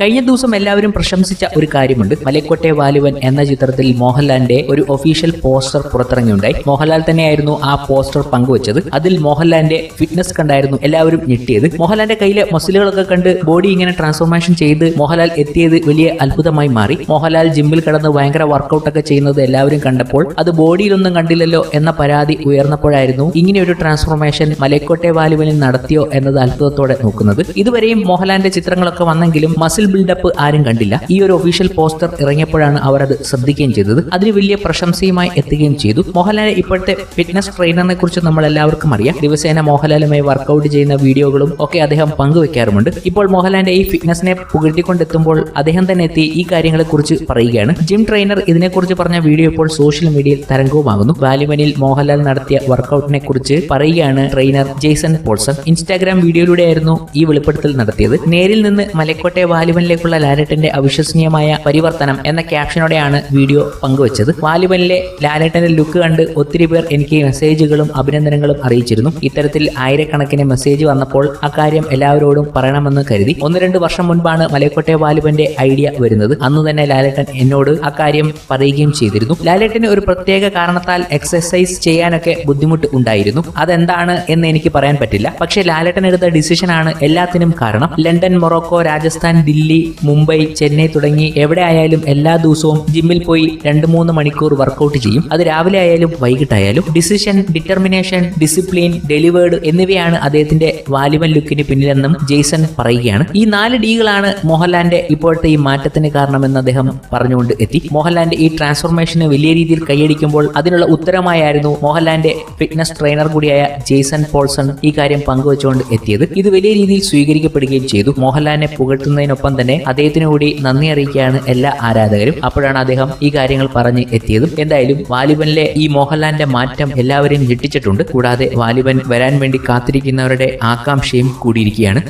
കഴിഞ്ഞ ദിവസം എല്ലാവരും പ്രശംസിച്ച ഒരു കാര്യമുണ്ട്. മലക്കോട്ടെ വാലുവൻ എന്ന ചിത്രത്തിൽ മോഹൻലാലിന്റെ ഒരു ഒഫീഷ്യൽ പോസ്റ്റർ പുറത്തിറങ്ങിയുണ്ടായി. മോഹൻലാൽ തന്നെയായിരുന്നു ആ പോസ്റ്റർ പങ്കുവച്ചത്. അതിൽ മോഹൻലാലിന്റെ ഫിറ്റ്നസ് കണ്ടായിരുന്നു എല്ലാവരും ഞെട്ടിയത്. മോഹൻലാലിന്റെ കയ്യിലെ മസിലുകളൊക്കെ കണ്ട് ബോഡി ഇങ്ങനെ ട്രാൻസ്ഫോർമേഷൻ ചെയ്ത് മോഹൻലാൽ എത്തിയത് വലിയ അത്ഭുതമായി മാറി. മോഹൻലാൽ ജിമ്മിൽ കടന്ന് ഭയങ്കര വർക്കൗട്ട് ഒക്കെ ചെയ്യുന്നത് എല്ലാവരും കണ്ടപ്പോൾ അത് ബോഡിയിലൊന്നും കണ്ടില്ലല്ലോ എന്ന പരാതി ഉയർന്നപ്പോഴായിരുന്നു ഒരു ട്രാൻസ്ഫോർമേഷൻ മലക്കോട്ടെ വാലുവനിൽ നടത്തിയോ എന്നത് അത്ഭുതത്തോടെ നോക്കുന്നത്. ഇതുവരെയും മോഹൻലാലിന്റെ ചിത്രങ്ങളൊക്കെ വന്നെങ്കിലും മസിൽ ബിൽഡപ്പ് ആരും കണ്ടില്ല. ഈ ഒരു ഒഫീഷ്യൽ പോസ്റ്റർ ഇറങ്ങിയപ്പോഴാണ് അവർ അത് ശ്രദ്ധിക്കുകയും ചെയ്തത്. അതിന് വലിയ പ്രശംസയുമായി എത്തുകയും ചെയ്തു. മോഹൻലാൽ ഇപ്പോഴത്തെ ഫിറ്റ്നസ് ട്രെയിനറിനെ കുറിച്ച് നമ്മൾ എല്ലാവർക്കും അറിയാം. ദിവസേന മോഹൻലാലുമായി വർക്കൗട്ട് ചെയ്യുന്ന വീഡിയോകളും ഒക്കെ അദ്ദേഹം പങ്കുവെക്കാറുമുണ്ട്. ഇപ്പോൾ മോഹൻലാലിന്റെ ഈ ഫിറ്റ്നസിനെ പുകഴ്ത്തിക്കൊണ്ടെത്തുമ്പോൾ അദ്ദേഹം തന്നെ എത്തി ഈ കാര്യങ്ങളെ കുറിച്ച് പറയുകയാണ്. ജിം ട്രെയിനർ ഇതിനെക്കുറിച്ച് പറഞ്ഞ വീഡിയോ ഇപ്പോൾ സോഷ്യൽ മീഡിയയിൽ തരംഗവുമാകുന്നു. വാലിമനിൽ മോഹൻലാൽ നടത്തിയ വർക്കൗട്ടിനെ കുറിച്ച് പറയുകയാണ് ട്രെയിനർ ജെയ്സൺ പോൾസൺ. ഇൻസ്റ്റാഗ്രാം വീഡിയോയിലൂടെയായിരുന്നു ഈ വെളിപ്പെടുത്തൽ നടത്തിയത്. നേരിൽ നിന്ന് മലക്കോട്ടെ വാലിബനിലേക്കുള്ള ലാലേട്ടന്റെ അവിശ്വസനീയമായ പരിവർത്തനം എന്ന ക്യാപ്ഷനോടെയാണ് വീഡിയോ പങ്കുവച്ചത്. വാലിബനിലെ ലാലേട്ടന്റെ ലുക്ക് കണ്ട് ഒത്തിരി പേർ എനിക്ക് മെസ്സേജുകളും അഭിനന്ദനങ്ങളും അറിയിച്ചിരുന്നു. ഇത്തരത്തിൽ ആയിരക്കണക്കിന് മെസ്സേജ് വന്നപ്പോൾ അക്കാര്യം എല്ലാവരോടും പറയണമെന്ന് കരുതി. ഒന്ന് രണ്ട് വർഷം മുൻപാണ് മലക്കോട്ടെ വാലിബന്റെ ഐഡിയ വരുന്നത്. അന്ന് തന്നെ ലാലേട്ടൻ എന്നോട് അക്കാര്യം പറയുകയും ചെയ്തിരുന്നു. ലാലേട്ടന് ഒരു പ്രത്യേക കാരണത്താൽ എക്സസൈസ് ചെയ്യാനൊക്കെ ബുദ്ധിമുട്ട് ഉണ്ടായിരുന്നു. അതെന്താണ് എന്ന് എനിക്ക് പറയാൻ പറ്റില്ല. പക്ഷേ ലാലേട്ടൻ എടുത്ത ഡിസിഷനാണ് എല്ലാത്തിനും കാരണം. ലണ്ടൻ മൊറോക്കോ രാജസ്ഥാൻ ദില്ലി മുംബൈ ചെന്നൈ തുടങ്ങി എവിടെ ആയാലും എല്ലാ ദിവസവും ജിമ്മിൽ പോയി രണ്ട് മൂന്ന് മണിക്കൂർ വർക്കൗട്ട് ചെയ്യും. അത് രാവിലെ ആയാലും വൈകിട്ടായാലും. ഡിസിഷൻ ഡിറ്റർമിനേഷൻ ഡിസിപ്ലിൻ ഡെലിവേർഡ് എന്നിവയാണ് അദ്ദേഹത്തിന്റെ വാലിബൻ ലുക്കിന് പിന്നിലെന്നും ജെയ്സൺ പറയുകയാണ്. ഈ നാല് ഡികളാണ് മോഹൻലാലിന്റെ ഇപ്പോഴത്തെ ഈ മാറ്റത്തിന് കാരണമെന്ന് അദ്ദേഹം പറഞ്ഞുകൊണ്ട് എത്തി. മോഹൻലാലിന്റെ ഈ ട്രാൻസ്ഫോർമേഷന് വലിയ രീതിയിൽ കൈയടിക്കുമ്പോൾ അതിനുള്ള ഉത്തരമായിരുന്നു മോഹൻലാലിന്റെ ഫിറ്റ്നസ് ട്രെയിനർ കൂടിയായ ജെയ്സൺ പോൾസൺ ഈ കാര്യം പങ്കുവച്ചുകൊണ്ട് എത്തിയത്. ഇത് വലിയ രീതിയിൽ സ്വീകരിക്കപ്പെടുകയും ചെയ്തു. മോഹൻലാലിനെ പുകഴ്ത്തുന്നതിനൊപ്പം തന്നെ അദ്ദേഹത്തിന് കൂടി നന്ദി അറിയിക്കുകയാണ് എല്ലാ ആരാധകരും. അപ്പോഴാണ് അദ്ദേഹം ഈ കാര്യങ്ങൾ പറഞ്ഞ് എത്തിയതും. എന്തായാലും വാലിബനിലെ ഈ മോഹൻലാലിന്റെ മാറ്റം എല്ലാവരെയും ഞെട്ടിച്ചിട്ടുണ്ട്. കൂടാതെ വാലിബൻ വരാൻ വേണ്ടി കാത്തിരിക്കുന്നവരുടെ ആകാംക്ഷയും കൂടിയിരിക്കുകയാണ്.